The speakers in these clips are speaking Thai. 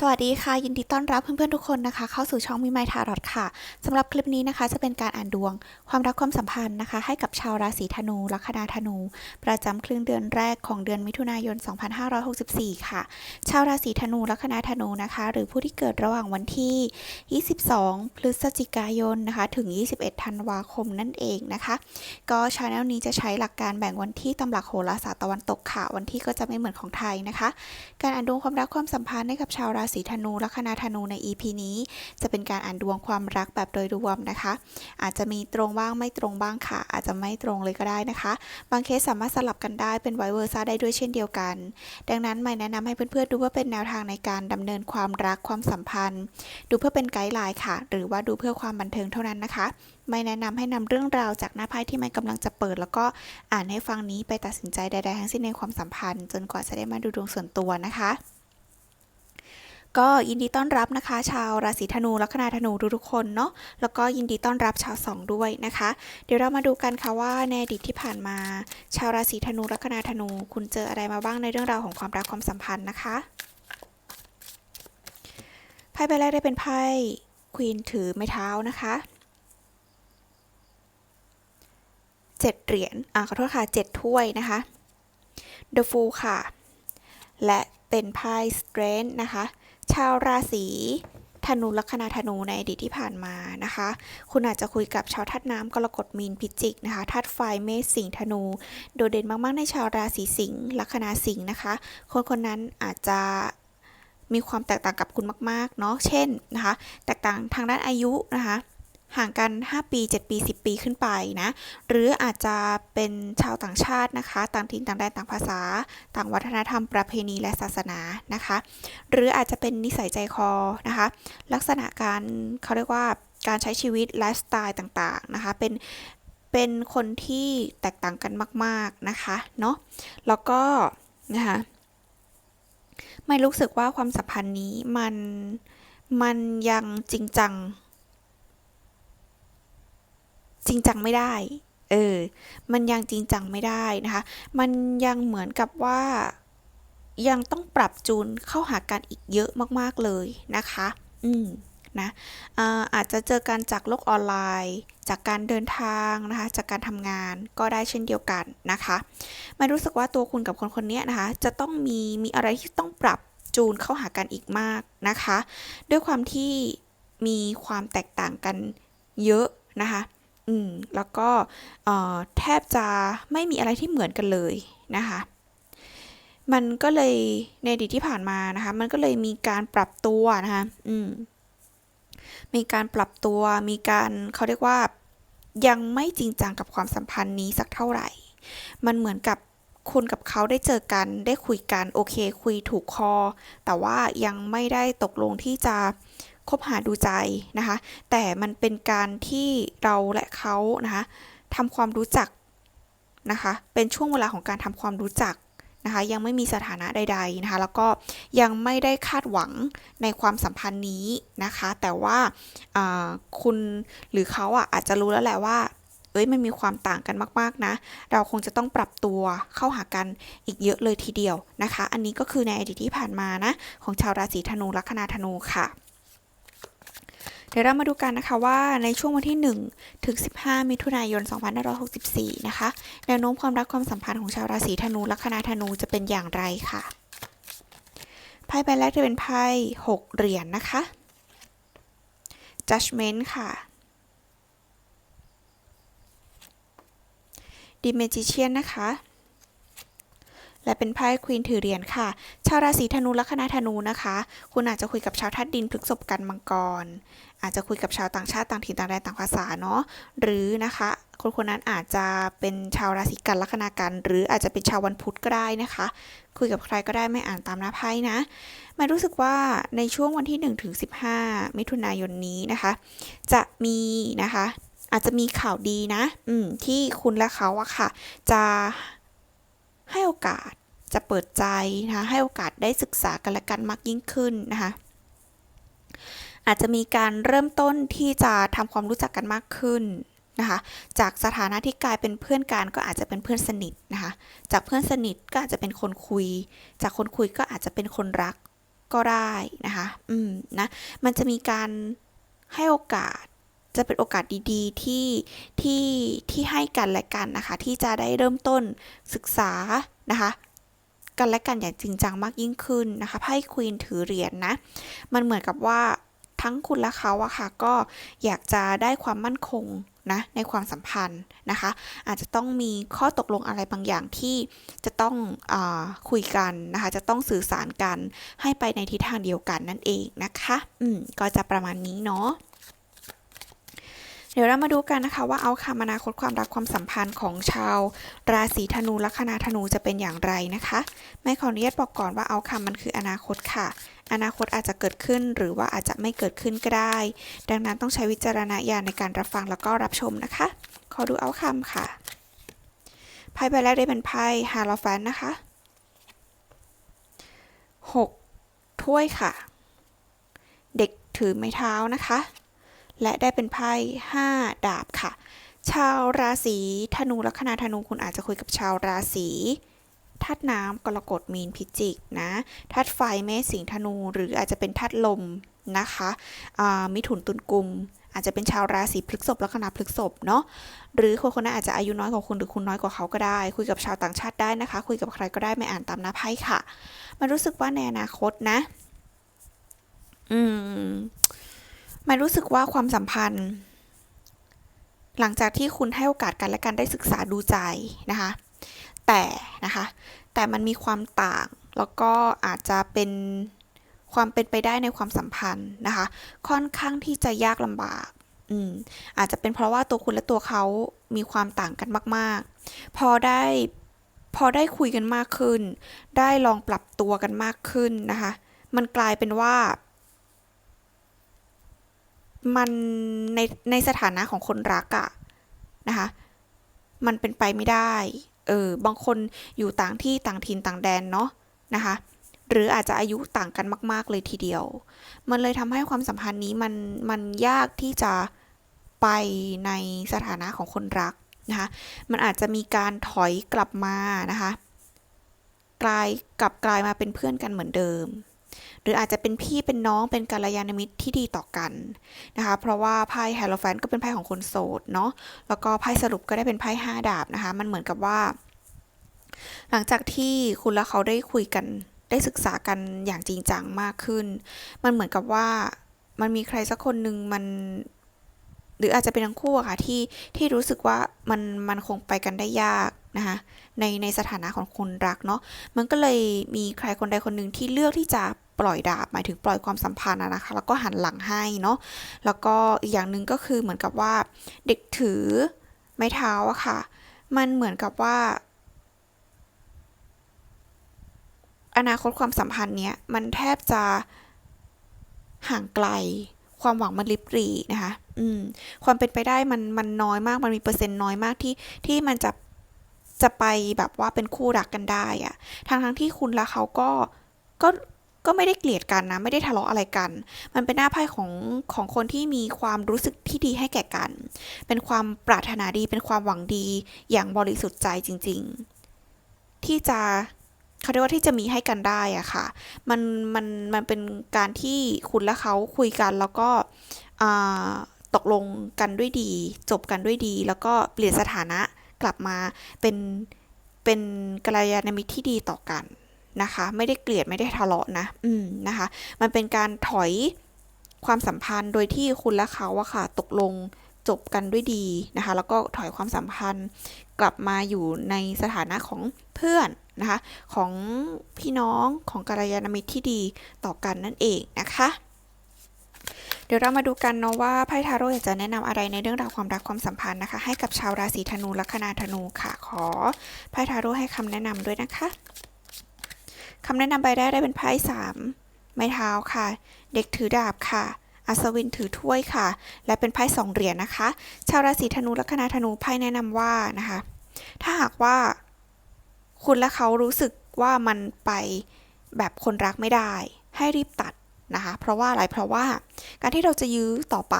สวัสดีค่ะ ยินดีต้อนรับเพื่อนๆทุกคนนะคะ เข้าสู่ช่องมิมายทารอตค่ะสำหรับคลิปนี้นะคะ จะเป็นการอ่านดวง ความรักความสัมพันธ์นะคะ ให้กับชาวราศีธนูลัคนาธนู ประจำครึ่งเดือนแรกของเดือนมิถุนายน 2564 ค่ะ ชาวราศีธนูลัคนาธนูนะคะ หรือผู้ที่เกิดระหว่างวันที่ 22 พฤศจิกายนนะคะ ถึง 21 ธันวาคมนั่นเองนะคะ ก็ชาแนลนี้จะใช้หลักการแบ่งวันที่ตำหลักโหราศาสตร์ตะวันตกค่ะ วันที่ก็จะไม่เหมือนของไทยนะคะ การอ่านดวงความรักความสัมพันธ์ให้กับชาวราศีธนูลัคนาธนูใน EP นี้ จะเป็นการอ่านดวงความรักแบบโดยรวมนะคะ อาจจะมีตรงบ้างไม่ตรงบ้างค่ะ อาจจะไม่ตรงเลยก็ได้นะคะ บางเคสสามารถสลับกันได้เป็นไวเวอร์ซ่าได้ด้วยเช่นเดียวกัน ดังนั้นไม่แนะนำให้เพื่อนๆดูเพื่อเป็นแนวทางในการดำเนินความรักความสัมพันธ์ ดูเพื่อเป็นไกด์ไลน์ค่ะ หรือว่าดูเพื่อความบันเทิงเท่านั้นนะคะ ไม่แนะนำให้นำเรื่องราวจากหน้าไพ่ที่ไม่กำลังจะเปิด แล้วก็อ่านให้ฟังนี้ไปตัดสินใจใดๆทั้งสิ้นในความสัมพันธ์ จนกว่าจะได้มาดูดวงส่วนตัวนะคะ ก็ยินดีต้อนรับนะคะ ชาวราศีธนูลัคนาธนูทุกๆคนเนาะแล้วก็ยินดีต้อนรับชาวสองด้วยนะคะ เดี๋ยวเรามาดูกันค่ะว่าในอดีตที่ผ่านมา ชาวราศีธนูลัคนาธนู คุณเจออะไรมาบ้างในเรื่องราวของความรักความสัมพันธ์นะคะไพ่ใบแรกได้เป็นไพ่ควีนถือไม้เท้านะคะเจ็ดเหรียญอ่าขอโทษค่ะเจ็ดถ้วยนะคะ The Fool ค่ะ และเป็นไพ่ Strength นะคะาวราศีธนูลัคนาธนูในอดีตที่ผ่านมานะคะ คุณอาจจะคุยกับชาวธาตุน้ำกรกฎมีนพิจิกนะคะธาตุไฟเมษสิงห์ธนู โดดเด่นมาก ๆ ในชาวราศีสิงห์ลัคนาสิงห์นะคะ คนคนนั้นอาจจะมีความแตกต่างกับคุณมาก ๆ เนาะเช่นนะคะ แตกต่างทางด้านอายุนะคะ ห่างกัน 5 ปี 7 ปี 10 ปีขึ้นไปนะ หรืออาจจะเป็นชาวต่างชาตินะคะ ต่างถิ่นต่างแดนต่างภาษา ต่างวัฒนธรรมประเพณีและศาสนานะคะ หรืออาจจะเป็นนิสัยใจคอนะคะ ลักษณะการเขาเรียกว่าการใช้ชีวิตไลฟ์สไตล์ต่างๆนะคะ เป็นเป็นคนที่แตกต่างกันมาก ๆนะคะเนาะ แล้วก็นะคะไม่รู้สึกว่าความสัมพันธ์นี้มันมันยังจริงจัง จริงจังไม่ได้ เออ มันยังจริงจังไม่ได้นะคะ มันยังเหมือนกับว่ายังต้องปรับจูนเข้าหากันอีกเยอะมากๆเลยนะคะ อืมนะอาอาจจะเจอกันจากโลกออนไลน์ จากการเดินทางนะคะ จากการทำงานก็ได้เช่นเดียวกันนะคะไม่รู้สึกว่าตัวคุณกับคนคนนี้นะคะ จะต้องมีมีอะไรที่ต้องปรับจูนเข้าหากันอีกมากนะคะ ด้วยความที่มีความแตกต่างกันเยอะนะคะ อืมแล้วก็แทบจะไม่มีอะไรที่เหมือนกันเลยนะคะ มันก็เลยในอดีตที่ผ่านมานะคะ มันก็เลยมีการปรับตัวนะคะ อืมมีการปรับตัว มีการเขาเรียกว่ายังไม่จริงจังกับความสัมพันธ์นี้สักเท่าไหร่ มันเหมือนกับคุณกับเขาได้เจอกัน ได้คุยกัน โอเค คุยถูกคอ แต่ว่ายังไม่ได้ตกลงที่จะ คบหาดูใจนะคะ แต่มันเป็นการที่เราและเขานะคะทำความรู้จักนะคะ เป็นช่วงเวลาของการทำความรู้จักนะคะ ยังไม่มีสถานะใด ๆนะคะ แล้วก็ยังไม่ได้คาดหวังในความสัมพันธ์นี้นะคะ แต่ว่าคุณหรือเขาอะอาจจะรู้แล้วแหละว่าเอ้ยมันมีความต่างกันมาก ๆ นะ เราคงจะต้องปรับตัวเข้าหากันอีกเยอะเลยทีเดียวนะคะ อันนี้ก็คือในอดีตที่ผ่านมานะ ของชาวราศีธนูลัคนาธนูค่ะ ดี๋ยวเรามาดูกันนะคะว่าในช่วงวันที่ 1 ถึง 15 มิถุนายน 2564 นะคะ แนวโน้มความรักความสัมพันธ์ของชาวราศีธนูลัคนาธนูจะเป็นอย่างไรค่ะ ไพ่ใบแรกจะเป็นไพ่ 6 เหรียญนนะคะ judgment ค่ะดิเมจิเชียนนะคะ และเป็นไพ่ควีนถือเหรียญค่ะ ชาวราศีธนูลัคนาธนูนะคะ คุณอาจจะคุยกับชาวธาตุดินพฤกษบกันมังกร อาจจะคุยกับชาวต่างชาติต่างถิ่นต่างแดนต่างภาษาเนาะ หรือนะคะ คนคนนั้นอาจจะเป็นชาวราศีกันลัคนากัน หรืออาจจะเป็นชาววันพุธก็ได้นะคะ คุยกับใครก็ได้ไม่อ่านตามหน้าไพ่นะมารู้สึกว่าในช่วงวันที่1ถึง15 มิถุนายนนี้นะคะ จะมีนะคะ อาจจะมีข่าวดีนะ อืม ที่คุณและเขาอะค่ะ จะ ให้โอกาสจะเปิดใจนะคะให้โอกาสได้ศึกษากันและกันมากยิ่งขึ้นนะคะอาจจะมีการเริ่มต้นที่จะทำความรู้จักกันมากขึ้นนะคะ จากสถานะที่กลายเป็นเพื่อนกันก็อาจจะเป็นเพื่อนสนิทนะคะ จากเพื่อนสนิทก็อาจจะเป็นคนคุย จากคนคุยก็อาจจะเป็นคนรักก็ได้นะคะ อืมนะ มันจะมีการให้โอกาส จะเป็นโอกาสดีๆที่ที่ที่ให้กันและกันนะคะ ที่จะได้เริ่มต้นศึกษานะคะกันและกันอย่างจริงจังมากยิ่งขึ้นนะคะไพ่ควีนถือเหรียญนนะ มันเหมือนกับว่าทั้งคุณและเขาอะค่ะ ก็อยากจะได้ความมั่นคงนะในความสัมพันธ์นะคะ อาจจะต้องมีข้อตกลงอะไรบางอย่างที่จะต้องอคุยกันนะคะ จะต้องสื่อสารกันให้ไปในทิศทางเดียวกันนั่นเองนะคะ อืมก็จะประมาณนี้เนาะ เดี๋ยวเรามาดูกันนะคะว่าเอาคำอนาคตความรักความสัมพันธ์ของชาว ราศีธนูลัคนาธนูจะเป็นอย่างไรนะคะไม่ขออนุญาตบอกก่อนว่าเอาคำมันคืออนาคตค่ะ อนาคตอาจจะเกิดขึ้นหรือว่าอาจจะไม่เกิดขึ้นก็ได้ ดังนั้นต้องใช้วิจารณญาณในการรับฟังแล้วก็รับชมนะคะ ขอดูเอาคำค่ะไพ่ใบแรกได้เป็นไพ่ฮาโลฟันนะคะ 6 ถ้วยค่ะ เด็กถือไม้เท้านะคะ และได้เป็นไพ่5ดาบค่ะ ชาวราศีธนูลัคนาธนูคุณอาจจะคุยกับชาวราศีธาตุน้ำกรกฎมีนพิจิกนะธาตุไฟเมษสิงห์ธนู หรืออาจจะเป็นธาตุลมนะคะมิถุนตุลกุม อาจจะเป็นชาวราศีพฤษภลัคนาพฤษภเนาะหรือคนคนนั้นอาจจะอายุน้อยกว่าคุณหรือคุณน้อยกว่าเขาก็ได้ คุยกับชาวต่างชาติได้นะคะ คุยกับใครก็ได้ไม่อ่านตามหน้าไพ่ค่ะ มันรู้สึกว่าในอนาคตนะ อืม มันรู้สึกว่าความสัมพันธ์ หลังจากที่คุณให้โอกาสกันและกันได้ศึกษาดูใจนะคะ แต่นะคะ แต่มันมีความต่าง แล้วก็อาจจะเป็นความเป็นไปได้ในความสัมพันธ์นะคะ ค่อนข้างที่จะยากลำบาก อืม อาจจะเป็นเพราะว่าตัวคุณและตัวเขามีความต่างกันมาก ๆ พอได้พอได้คุยกันมากขึ้น ได้ลองปรับตัวกันมากขึ้นนะคะ มันกลายเป็นว่า มันในในสถานะของคนรักอะนะคะ มันเป็นไปไม่ได้ เออ บางคนอยู่ต่างที่ต่างถิ่นต่างแดนเนาะนะคะ หรืออาจจะอายุต่างกันมาก ๆ เลยทีเดียว มันเลยทำให้ความสัมพันธ์นี้มันมันยากที่จะไปในสถานะของคนรักนะคะ มันอาจจะมีการถอยกลับมานะคะ กลายกลับกลายมาเป็นเพื่อนกันเหมือนเดิม หรืออาจจะเป็นพี่เป็นน้องเป็นกัลยาณมิตรที่ดีต่อกันนะคะ เพราะว่าไพ่ไฮโลแฟนก็เป็นไพ่ของคนโสดเนาะแล้วก็ไพ่สรุปก็ได้เป็นไพ่ห้าดาบนะคะ มันเหมือนกับว่า หลังจากที่คุณและเขาได้คุยกันได้ศึกษากันอย่างจริงจังมากขึ้น มันเหมือนกับว่ามันมีใครสักคนหนึ่งมัน หรืออาจจะเป็นทั้งคู่อะค่ะที่ที่รู้สึกว่ามันมันคงไปกันได้ยากนะคะในในสถานะของคนรักเนาะมันก็เลยมีใครคนใดคนหนึ่งที่เลือกที่จะ ปล่อยดาบหมายถึงปล่อยความสัมพันธ์นะคะ แล้วก็หันหลังให้เนาะแล้วก็อีกอย่างหนึ่งก็คือเหมือนกับว่าเด็กถือไม้เท้าอะค่ะ มันเหมือนกับว่า อนาคตความสัมพันธ์เนี้ยมันแทบจะห่างไกล ความหวังมันลิบหรี่นะคะอืมความเป็นไปได้มันมันน้อยมากมันมีเปอร์เซ็นต์น้อยมากที่ที่มันจะจะไปแบบว่าเป็นคู่รักกันได้อะทั้งทั้งที่คุณและเขาก็ก็ ก็ไม่ได้เกลียดกันนะไม่ได้ทะเลาะอะไรกัน มันเป็นหน้าไพ่ของของคนที่มีความรู้สึกที่ดีให้แก่กัน เป็นความปรารถนาดีเป็นความหวังดีอย่างบริสุทธิ์ใจจริง ๆ ที่จะเขาเรียกว่าที่จะมีให้กันได้อะค่ะ มันมันมันเป็นการที่คุณและเขาคุยกันแล้วก็ตกลงกันด้วยดี จบกันด้วยดี แล้วก็เปลี่ยนสถานะกลับมาเป็นเป็นกัลยาณมิตรที่ดีต่อกัน นะคะ ไม่ได้เกลียดไม่ได้ทะเลาะนะ อืมนะคะ มันเป็นการถอยความสัมพันธ์โดยที่คุณและเขาอะค่ะ ตกลงจบกันด้วยดีนะคะ แล้วก็ถอยความสัมพันธ์กลับมาอยู่ในสถานะของเพื่อนนะคะ ของพี่น้องของกัลยาณมิตรที่ดีต่อกันนั่นเองนะคะเดี๋ยวเรามาดูกันเนาะว่าไพ่ทาโร่อยากจะแนะนำอะไรในเรื่องราวความรักความสัมพันธ์นะคะ ให้กับชาวราศีธนูลัคนาธนูค่ะ ขอไพ่ทาโร่ให้คำแนะนำด้วยนะคะ คำแนะนำใบแรกได้เป็นไพ่สามไม้เท้าค่ะ เด็กถือดาบค่ะ อัศวินถือถ้วยค่ะ และเป็นไพ่สองเหรียญนะคะ ชาวราศีธนูและคณะธนูไพ่แนะนำว่านะคะ ถ้าหากว่าคุณและเขารู้สึกว่ามันไปแบบคนรักไม่ได้ ให้รีบตัดนะคะ เพราะว่าอะไร เพราะว่าการที่เราจะยื้อต่อไป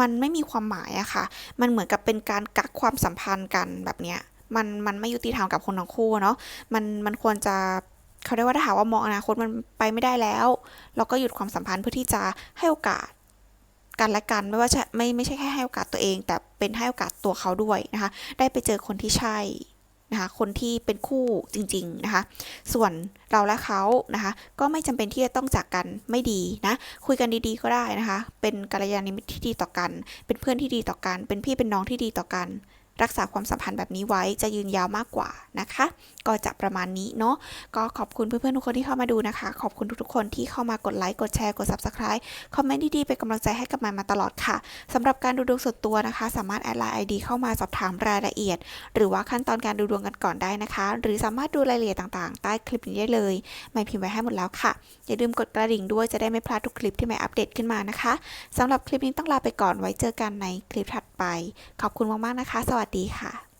มันไม่มีความหมายอะค่ะ มันเหมือนกับเป็นการกักความสัมพันธ์กันแบบเนี้ย มันมันไม่ยุติธรรมกับคนทั้งคู่เนาะ มันมันควรจะ เขาเรียกว่าถ้าหากว่ามองอนาคตมันไปไม่ได้แล้ว เราก็หยุดความสัมพันธ์เพื่อที่จะให้โอกาสกันและกันไม่ว่าจะไม่ไม่ใช่แค่ให้โอกาสตัวเอง แต่เป็นให้โอกาสตัวเขาด้วยนะคะ ได้ไปเจอคนที่ใช่นะคะคนที่เป็นคู่จริงๆนะคะ ส่วนเราและเขานะคะ ก็ไม่จำเป็นที่จะต้องจากกันไม่ดีนะ คุยกันดีๆก็ได้นะคะ เป็นกัลยาณมิตรที่ดีต่อกัน เป็นเพื่อนที่ดีต่อกัน เป็นพี่เป็นน้องที่ดีต่อกัน รักษาความสัมพันธ์แบบนี้ไว้จะยืนยาวมากกว่านะคะ ก็จะประมาณนี้เนาะก็ขอบคุณเพื่อนๆทุกคนที่เข้ามาดูนะคะ ขอบคุณทุกๆคนที่เข้ามากดไลค์กดแชร์กด subscribe คอมเมนต์ดีๆเป็นกำลังใจให้กับมันมาตลอดค่ะสำหรับการดูดวงส่วนตัวนะคะ สามารถแอดไลน์ ID เข้ามาสอบถามรายละเอียด หรือว่าขั้นตอนการดูดวงกันก่อนได้นะคะ หรือสามารถดูรายละเอียดต่างๆ ใต้คลิปนี้ได้เลยไม่พิมพ์ไว้ให้หมดแล้วค่ะอย่าลืมกดกระดิ่งด้วยจะได้ไม่พลาดทุกคลิปที่ไม่อัปเดตขึ้นมานะคะสำหรับคลิปนี้ต้องลาไปก่อนไว้เจอกันในคลิปถัดไป ขอบคุณมากๆนะคะ สวัสดีค่ะ